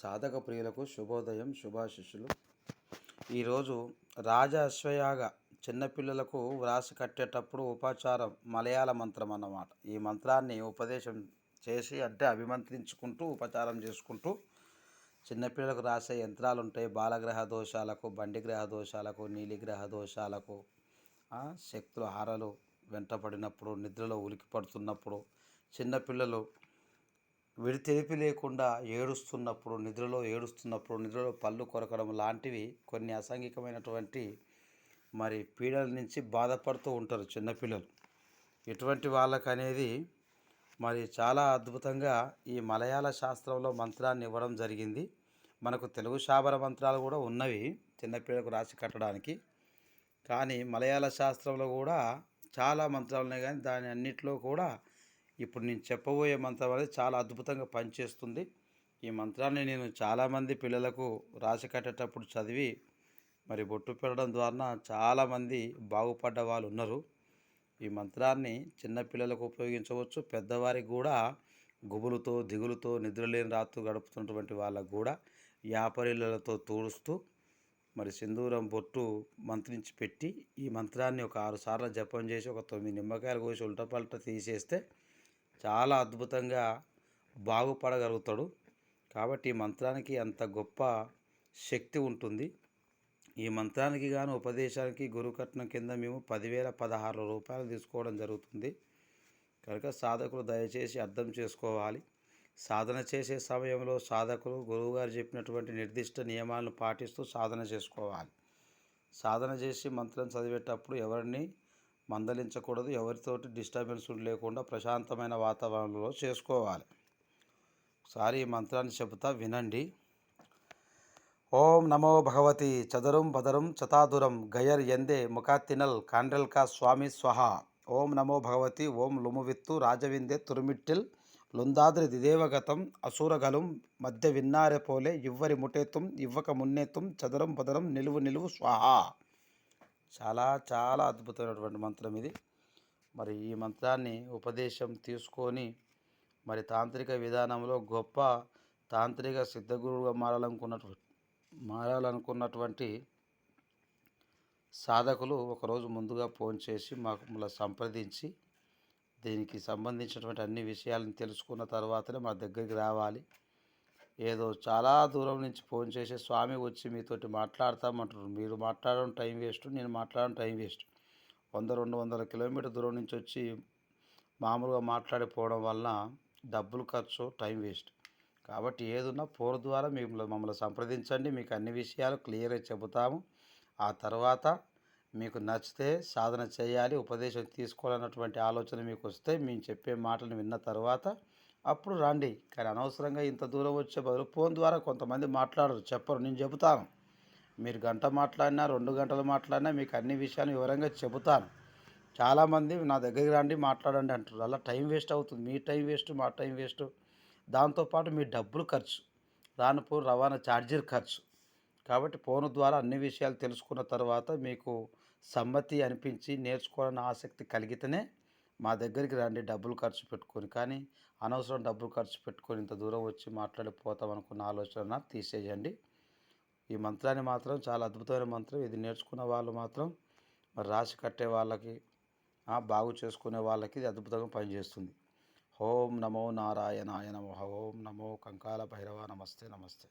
సాధక ప్రియులకు శుభోదయం శుభాశిష్యులు. ఈరోజు రాజ అశ్వయాగ చిన్నపిల్లలకు వ్రాసి కట్టేటప్పుడు ఉపాచారం మలయాళ మంత్రం అన్నమాట. ఈ మంత్రాన్ని ఉపదేశం చేసి అంటే అభిమంత్రించుకుంటూ ఉపచారం చేసుకుంటూ చిన్నపిల్లలకు రాసే యంత్రాలు ఉంటాయి బాలగ్రహ దోషాలకు బండి గ్రహ దోషాలకు నీలిగ్రహ దోషాలకు శక్తులు హారలు వెంటపడినప్పుడు నిద్రలో ఉలికి పడుతున్నప్పుడు చిన్నపిల్లలు విడితెరిపి లేకుండా ఏడుస్తున్నప్పుడు నిద్రలో ఏడుస్తున్నప్పుడు నిద్రలో పళ్ళు కొరకడం లాంటివి కొన్ని అసాంఘికమైనటువంటి మరి పీడల నుంచి బాధపడుతూ ఉంటారు చిన్నపిల్లలు. ఇటువంటి వాళ్ళకు అనేది మరి చాలా అద్భుతంగా ఈ మలయాళ శాస్త్రంలో మంత్రాన్ని ఇవ్వడం జరిగింది. మనకు తెలుగు శాబర మంత్రాలు కూడా ఉన్నవి చిన్నపిల్లలకు రాసి కట్టడానికి. కానీ మలయాళ శాస్త్రంలో కూడా చాలా మంత్రాలు ఉన్నాయి. కానీ దాని అన్నిట్లో కూడా ఇప్పుడు నేను చెప్పబోయే మంత్రం అనేది చాలా అద్భుతంగా పనిచేస్తుంది. ఈ మంత్రాన్ని నేను చాలామంది పిల్లలకు రాసి కట్టేటప్పుడు చదివి మరి బొట్టు పెట్టడం ద్వారా చాలామంది బాగుపడ్డ వాళ్ళు ఉన్నారు. ఈ మంత్రాన్ని చిన్నపిల్లలకు ఉపయోగించవచ్చు పెద్దవారికి కూడా గుబులుతో దిగులుతో నిద్రలేని రాత్రు గడుపుతున్నటువంటి వాళ్ళకు కూడా యాపరిలతో తూడుస్తూ మరి సింధూరం బొట్టు మంత్రించి పెట్టి ఈ మంత్రాన్ని ఒక ఆరు సార్లు జపం చేసి ఒక తొమ్మిది నిమ్మకాయలు కోసి ఉల్టపల్ట తీసేస్తే చాలా అద్భుతంగా బాగుపడగలుగుతాడు. కాబట్టి ఈ మంత్రానికి అంత గొప్ప శక్తి ఉంటుంది. ఈ మంత్రానికి గాను ఉపదేశానికి గురుకట్నం కింద మేము పదివేల పదహారు రూపాయలు తీసుకోవడం జరుగుతుంది. కనుక సాధకులు దయచేసి అర్థం చేసుకోవాలి. సాధన చేసే సమయంలో సాధకులు గురువుగారు చెప్పినటువంటి నిర్దిష్ట నియమాలను పాటిస్తూ సాధన చేసుకోవాలి. సాధన చేసి మంత్రం చదివేటప్పుడు ఎవరిని మందలించకూడదు. ఎవరితోటి డిస్టర్బెన్స్ లేకుండా ప్రశాంతమైన వాతావరణంలో చేసుకోవాలి. ఒకసారి ఈ మంత్రాన్ని చెబుతా వినండి. ఓం నమో భగవతి చదరం పదరం చతాదురం గయర్ ఎందే ముఖాతినల్ కాండ్రల్కా స్వామి స్వహ. ఓం నమో భగవతి ఓం లుమువిత్తు రాజవిందే తురుమిట్టిల్ లుందాద్రి దిదేవగతం అసూరగలం మధ్య విన్నారే పోలే ఇవ్వరి ముటేతుం ఇవ్వక మున్నేతుం చదరం పదరం నిలువు నిలువు స్వాహ. చాలా చాలా అద్భుతమైనటువంటి మంత్రం ఇది. మరి ఈ మంత్రాన్ని ఉపదేశం తీసుకొని మరి తాంత్రిక విధానంలో గొప్ప తాంత్రిక సిద్ధగురువుగా మారాలనుకున్నటువంటి మారాలనుకున్నటువంటి సాధకులు ఒకరోజు ముందుగా ఫోన్ చేసి మాకు మళ్ళీ సంప్రదించి దీనికి సంబంధించినటువంటి అన్ని విషయాలను తెలుసుకున్న తర్వాతనే మా దగ్గరికి రావాలి. ఏదో చాలా దూరం నుంచి ఫోన్ చేసి స్వామి వచ్చి మీతోటి మాట్లాడతామంటారు మీరు మాట్లాడడం టైం వేస్ట్ నేను మాట్లాడడం టైం వేస్ట్. వంద రెండు వందల కిలోమీటర్ దూరం నుంచి వచ్చి మామూలుగా మాట్లాడిపోవడం వలన డబ్బులు ఖర్చు టైం వేస్ట్. కాబట్టి ఏదున్నా ఫోన్ ద్వారా మిమ్మల్ని మమ్మల్ని సంప్రదించండి. మీకు అన్ని విషయాలు క్లియర్గా చెబుతాము. ఆ తర్వాత మీకు నచ్చితే సాధన చేయాలి ఉపదేశం తీసుకోవాలన్నటువంటి ఆలోచన మీకు వస్తే మేము చెప్పే మాటలను విన్న తర్వాత అప్పుడు రండి. కానీ అనవసరంగా ఇంత దూరం వచ్చే బదులు ఫోన్ ద్వారా కొంతమంది మాట్లాడరు. చెప్పరు. నేను చెబుతాను. మీరు గంట మాట్లాడినా రెండు గంటలు మాట్లాడినా మీకు అన్ని విషయాలు వివరంగా చెబుతాను. చాలామంది నా దగ్గరికి రండి మాట్లాడండి అంటారు. అలా టైం వేస్ట్ అవుతుంది. మీ టైం వేస్ట్ మా టైం వేస్ట్. దాంతోపాటు మీ డబ్బులు ఖర్చు. రానుపో రవాణా ఛార్జీలు ఖర్చు. కాబట్టి ఫోన్ ద్వారా అన్ని విషయాలు తెలుసుకున్న తర్వాత మీకు సమ్మతి అనిపించి నేర్చుకోవాలని ఆసక్తి కలిగితేనే మా దగ్గరికి రండి డబ్బులు ఖర్చు పెట్టుకొని. కానీ అనవసరం డబ్బులు ఖర్చు పెట్టుకొని ఇంత దూరం వచ్చి మాట్లాడిపోతాం అనుకున్న ఆలోచన తీసేయండి. ఈ మంత్రాన్ని మాత్రం చాలా అద్భుతమైన మంత్రం. ఇది నేర్చుకున్న వాళ్ళు మాత్రం మరి రాసి కట్టే వాళ్ళకి బాగు చేసుకునే వాళ్ళకి ఇది అద్భుతంగా పనిచేస్తుంది. ఓం నమో నారాయణాయ నమ. ఓం నమో కంకాల భైరవ. నమస్తే నమస్తే.